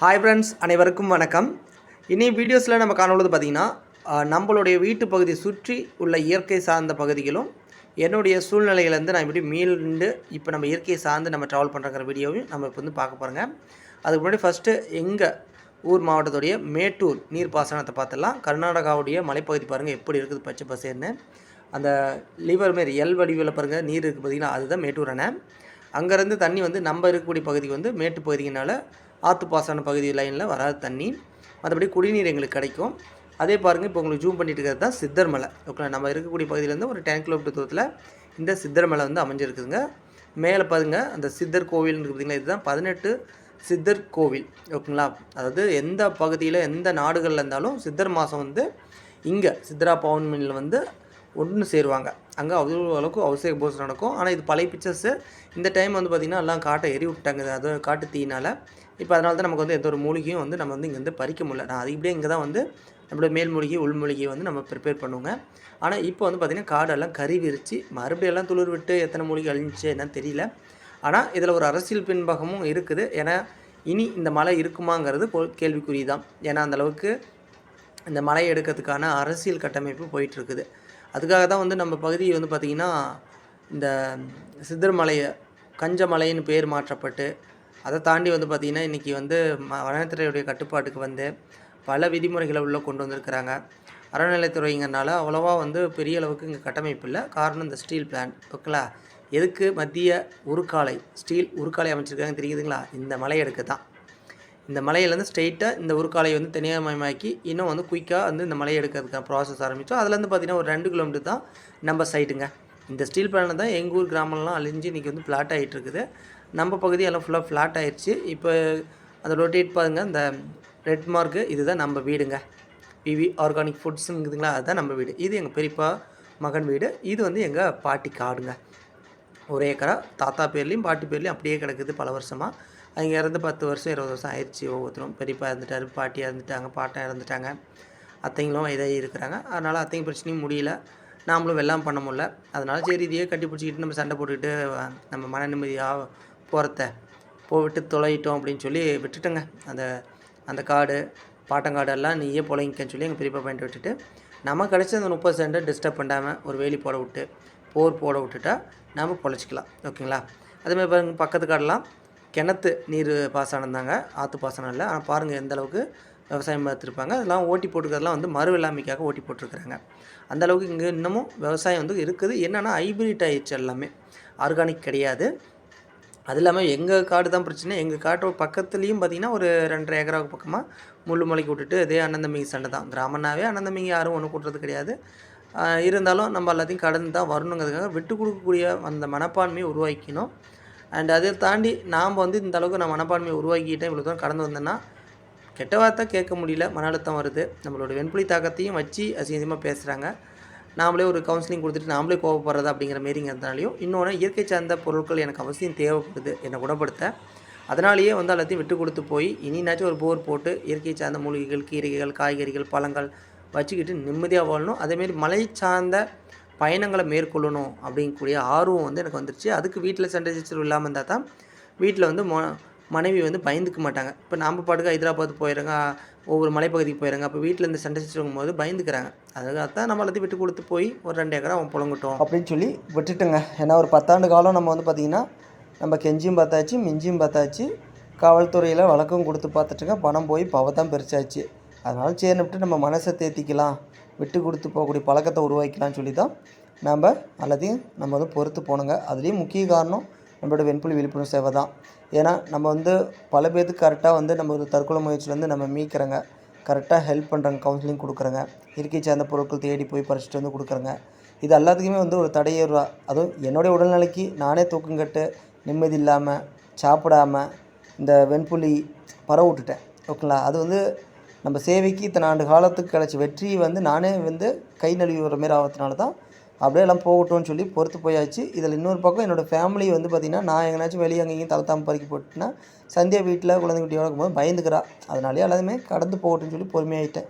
Hi friends அனைவருக்கும் வணக்கம். இனி வீடியோஸில் நம்ம காணுள்ளது பார்த்திங்கன்னா நம்மளுடைய வீட்டு பகுதியை சுற்றி உள்ள இயற்கை சார்ந்த பகுதிகளும் என்னுடைய சூழ்நிலையிலேருந்து நான் இப்படி மீண்டு இப்போ நம்ம இயற்கையை சார்ந்து நம்ம ட்ராவல் பண்ணுறங்கிற வீடியோவையும் நம்ம இப்போ வந்து பார்க்க போகிறோங்க அதுக்கு முன்னாடி ஃபஸ்ட்டு எங்கள் ஊர் மாவட்டத்துடைய மேட்டூர் நீர்ப்பாசனத்தை பார்த்துடலாம். கர்நாடகாவுடைய மலைப்பகுதி பாருங்கள் எப்படி இருக்குது பச்சை பசேர்னு. அந்த லிவர் மாரி எல் வடிவில் பாருங்கள் நீர் இருக்குது பார்த்திங்கன்னா அதுதான் மேட்டூர் அணை. அங்கேருந்து தண்ணி வந்து நம்ம இருக்கக்கூடிய பகுதிக்கு வந்து மேட்டு பகுதியினால் ஆற்று பாசன பகுதி லைனில் வராது தண்ணி மற்றபடி குடிநீர் எங்களுக்கு கிடைக்கும். அதே பாருங்கள் இப்போ உங்களுக்கு ஜூம் பண்ணிட்டு இருக்கிறது தான் சித்தர் மலை. ஓகே நம்ம இருக்கக்கூடிய பகுதியிலேருந்து ஒரு டென் கிலோமீட்டர் தூரத்தில் இந்த சித்தர் மலை வந்து அமைஞ்சிருக்குதுங்க. மேலே பாருங்க அந்த சித்தர் கோவில் இருக்குது பார்த்தீங்களா இதுதான் பதினெட்டு சித்தர் கோவில். ஓகேங்களா? அதாவது எந்த பகுதியில் எந்த நாடுகளில் இருந்தாலும் சித்தர் மாதம் வந்து இங்கே சித்ரா பௌர்ணமியில் வந்து ஒன்று சேருவாங்க. அங்கே அவ்வளோ அளவுக்கு அவசிய போஸ் நடக்கும். ஆனால் இது பழைய பிக்சர்ஸு இந்த டைம் வந்து பார்த்திங்கன்னா எல்லாம் காட்டை எரி விட்டாங்க அது காட்டு தீயினால். இப்போ அதனால தான் நமக்கு வந்து எந்த ஒரு மூலிகையும் வந்து நம்ம வந்து இங்கேருந்து பறிக்க முடியல. நான் அது இப்படியே இங்கே தான் வந்து நம்மளோட மேல் மூலிகை உள் மூலிகையை வந்து நம்ம ப்ரிப்பேர் பண்ணுவோங்க. ஆனால் இப்போ வந்து பார்த்திங்கன்னா காடெல்லாம் கறி விரித்து மறுபடியும் எல்லாம் துளிர் விட்டு எத்தனை மூலிகை அழிஞ்சிச்சு என்னன்னு தெரியல. ஆனால் இதில் ஒரு அரசியல் பின்பகமும் இருக்குது. ஏன்னா இனி இந்த மலை இருக்குமாங்கிறது கேள்விக்குறி தான் ஏன்னா அந்தளவுக்கு இந்த மலை எடுக்கிறதுக்கான அரசியல் கட்டமைப்பு போயிட்டுருக்குது அதுக்காக தான் வந்து நம்ம பகுதி வந்து பார்த்திங்கன்னா இந்த சித்தர் மலையை பேர் மாற்றப்பட்டு அதை தாண்டி வந்து பார்த்திங்கன்னா இன்றைக்கி வந்து ம வனத்துறையுடைய கட்டுப்பாட்டுக்கு வந்து பல விதிமுறைகளை உள்ளே கொண்டு வந்திருக்கிறாங்க. அறநிலைத்துறைங்கிறனால அவ்வளோவா வந்து பெரிய அளவுக்கு இங்கே கட்டமைப்பு இல்லை. காரணம் இந்த ஸ்டீல் பிளான்ட் ஓகேங்களா? எதுக்கு மத்திய உருக்காலை ஸ்டீல் உருக்காலை அமைச்சிருக்காங்க தெரியுதுங்களா? இந்த மலை எடுக்க தான் இந்த மலையிலேருந்து ஸ்ட்ரெயிட்டாக இந்த உருக்காலையை வந்து தனியார்மயமாக்கி இன்னும் வந்து குயிக்காக வந்து இந்த மலையை எடுக்கிறதுக்கான ப்ராசஸ் ஆரம்பித்தோம். அதுலேருந்து பார்த்தீங்கன்னா ஒரு ரெண்டு கிலோமீட்டர் தான் நம்ம சைட்டுங்க இந்த ஸ்டீல் பிளான் தான் எங்கள் ஊர் கிராமம்லாம் அழிஞ்சு இன்றைக்கி வந்து ஃப்ளாட் ஆகிட்டு இருக்குது. நம்ம பகுதி எல்லாம் ஃபுல்லாக ஃப்ளாட் ஆகிடுச்சு இப்போ அந்த ரொட்டேட் பாருங்க. இந்த ரெட் மார்க்கு இதுதான் நம்ம வீடுங்க. பிவி ஆர்கானிக் ஃபுட்ஸுங்குதுங்களா அதுதான் நம்ம வீடு. இது எங்கள் பெரியப்பா மகன் வீடு. இது வந்து எங்கள் பாட்டி காடுங்க. ஒரு ஏக்கரா தாத்தா பேர்லேயும் பாட்டி பேர்லேயும் அப்படியே கிடக்குது பல வருஷமாக அவங்க இறந்து பத்து வருஷம் இருபது வருஷம் ஆயிடுச்சு ஒவ்வொருத்தரும். பெரியப்பா இறந்துட்டார் பாட்டி இறந்துட்டாங்க பாட்டன் இறந்துட்டாங்க. அத்தைங்களும் இதாகி இருக்கிறாங்க. அதனால் அத்தைங்க பிரச்சனையும் முடியல. நாமளும் வெள்ளம் பண்ண முடியல. அதனால் சரி இதையே கட்டி பிடிச்சிக்கிட்டு நம்ம சண்டை போட்டுக்கிட்டு நம்ம மன நிம்மதியாக போகிறத போவிட்டு தொலையிட்டோம் அப்படின்னு சொல்லி விட்டுட்டேங்க. அந்த அந்த காடு பாட்டங்காடெல்லாம் நீயே பொழைங்கன்னு சொல்லி எங்கள் பெரியப்பா பாயிண்ட் விட்டுட்டு நம்ம கிடச்ச அந்த முப்பது சென்ட்டை டிஸ்டர்ப் பண்ணாமல் ஒரு வேலி போட விட்டு போர் போட விட்டுட்டா நாம் பொழைச்சிக்கலாம். ஓகேங்களா? அதேமாதிரி பாருங்கள் பக்கத்து காடெல்லாம் கிணத்து நீர் பாசனம் தாங்க ஆற்று பாசனம் இல்லை. ஆனால் பாருங்கள் எந்த அளவுக்கு விவசாயம் பார்த்துருப்பாங்க. அதெல்லாம் ஓட்டி போட்டுக்கிறதெல்லாம் வந்து மறு வெள்ளாமைக்காக ஓட்டி போட்டிருக்கிறாங்க. அந்த அளவுக்கு இங்கே இன்னமும் விவசாயம் வந்து இருக்குது. என்னென்னா ஹைபிரிட் ஆயிடுச்சு எல்லாமே. ஆர்கானிக் கிடையாது. அது இல்லாமல் எங்கள் காடு தான் பிரச்சனை. எங்கள் காட்டு பக்கத்துலேயும் பார்த்தீங்கன்னா ஒரு ரெண்டரை ஏக்கராவுக்கு பக்கமாக முள்ளு மலைக்கு விட்டுட்டு இதே அண்ணந்தம்பிங்க சண்டை தான். கிராமனாவே அண்ணந்தம்பிங்க யாரும் ஒன்றும் கூட்டுறது கிடையாது. இருந்தாலும் நம்ம எல்லாத்தையும் கடந்து தான் வரணுங்கிறதுக்காக விட்டு கொடுக்கக்கூடிய அந்த மனப்பான்மையை உருவாக்கிக்கணும். அண்ட் அதை தாண்டி நாம் வந்து இந்த அளவுக்கு நான் மனப்பான்மையை உருவாக்கிட்டேன் இவ்வளோ தூரம் கடந்து வந்தேன்னா கெட்ட வார்த்தை கேட்க முடியல மன அழுத்தம் வருது. நம்மளோட வெண்புலி தாக்கத்தையும் வச்சு அசிங்கமாக பேசுகிறாங்க நாமளே ஒரு கவுன்சிலிங் கொடுத்துட்டு நாமளே கோவப்படுறது அப்படிங்கிற மாரிங்கிறதுனாலையும் இன்னொன்று இயற்கை சார்ந்த பொருட்கள் எனக்கு அவசியம் தேவைப்படுது என்னை குணப்படுத்த. அதனாலேயே வந்து எல்லாத்தையும் விட்டு கொடுத்து போய் இனினாச்சும் ஒரு போர் போட்டு இயற்கை சார்ந்த மூலிகைகள் கீரைகள் காய்கறிகள் பழங்கள் வச்சுக்கிட்டு நிம்மதியாக வாழணும். அதேமாரி மலை சார்ந்த பயணங்களை மேற்கொள்ளணும் அப்படிங்கக்கூடிய ஆர்வம் வந்து எனக்கு வந்துருச்சு. அதுக்கு வீட்டில் சண்டை சச்சரவு இல்லாமல் இருந்தால் தான் வீட்டில் வந்து மொ மனைவி வந்து பயந்துக்க மாட்டாங்க. இப்போ நாம் பாட்டுக்கு ஹைதராபாத் போயிடுறாங்க ஒவ்வொரு மலைப்பகுதிக்கு போயிடுறாங்க அப்போ வீட்டில் இந்த சண்டை சச்சரவும் போது பயந்துக்கிறாங்க. அதுக்காக தான் நம்ம எல்லாத்தையும் விட்டு கொடுத்து போய் ஒரு ரெண்டு ஏக்கரா அவன் புழங்கட்டும். அப்படின்னு சொல்லி விட்டுட்டுங்க. ஏன்னா ஒரு பத்தாண்டு காலம் நம்ம வந்து பார்த்திங்கன்னா நம்ம கெஞ்சியும் பார்த்தாச்சு மிஞ்சியும் பார்த்தாச்சு. காவல்துறையில் வழக்கம் கொடுத்து பார்த்துட்டுங்க பணம் போய் பவை தான் பெருசாச்சு. அதனால சேர்ந்து விட்டு நம்ம மனசை தேத்திக்கலாம். விட்டு கொடுத்து போகக்கூடிய பழக்கத்தை உருவாக்கலாம்னு சொல்லி தான் நம்ம எல்லாத்தையும் நம்ம வந்து பொறுத்து போனோங்க அதுலேயும் முக்கிய காரணம் நம்மளோட வெண்புலி விழிப்புணர்வு சேவை தான். ஏன்னா நம்ம வந்து பல பேர்த்துக்கு கரெக்டாக வந்து நம்ம ஒரு தற்கொலை முயற்சியிலேருந்து நம்ம மீட்கிறோங்க. கரெக்டாக ஹெல்ப் பண்ணுறாங்க கவுன்சிலிங் கொடுக்குறங்க. இயற்கை சார்ந்த பொருட்கள் தேடி போய் பறிச்சுட்டு வந்து கொடுக்குறங்க. இது எல்லாத்துக்குமே வந்து ஒரு தடையேறுவா. அதுவும் என்னுடைய உடல்நிலைக்கு நானே தூக்கங்கட்டு நிம்மதி இல்லாமல் சாப்பிடாம இந்த வெண்புலி பரவ விட்டுட்டேன் ஓகேங்களா? அது வந்து நம்ம சேவைக்கு இத்தனை ஆண்டு காலத்துக்கு கிடச்ச வெற்றியை வந்து நானே வந்து கை நழுவி வர மாரி ஆகிறதுனால தான் அப்படியே எல்லாம் போகட்டும்னு சொல்லி பொறுத்து போயாச்சு. இதில் இன்னொரு பக்கம் என்னோடய ஃபேமிலி வந்து பார்த்திங்கன்னா நான் எங்கேனாச்சும் வெளியே அங்கேயும் தலத்தாம பறிக்க போட்டுனா சந்தியா வீட்டில் குழந்தைங்க குட்டியோட இருக்கும்போது பயந்துக்கிறா. அதனாலே எல்லாருமே கடந்து போகட்டும்னு சொல்லி பொறுமையாயிட்டேன்.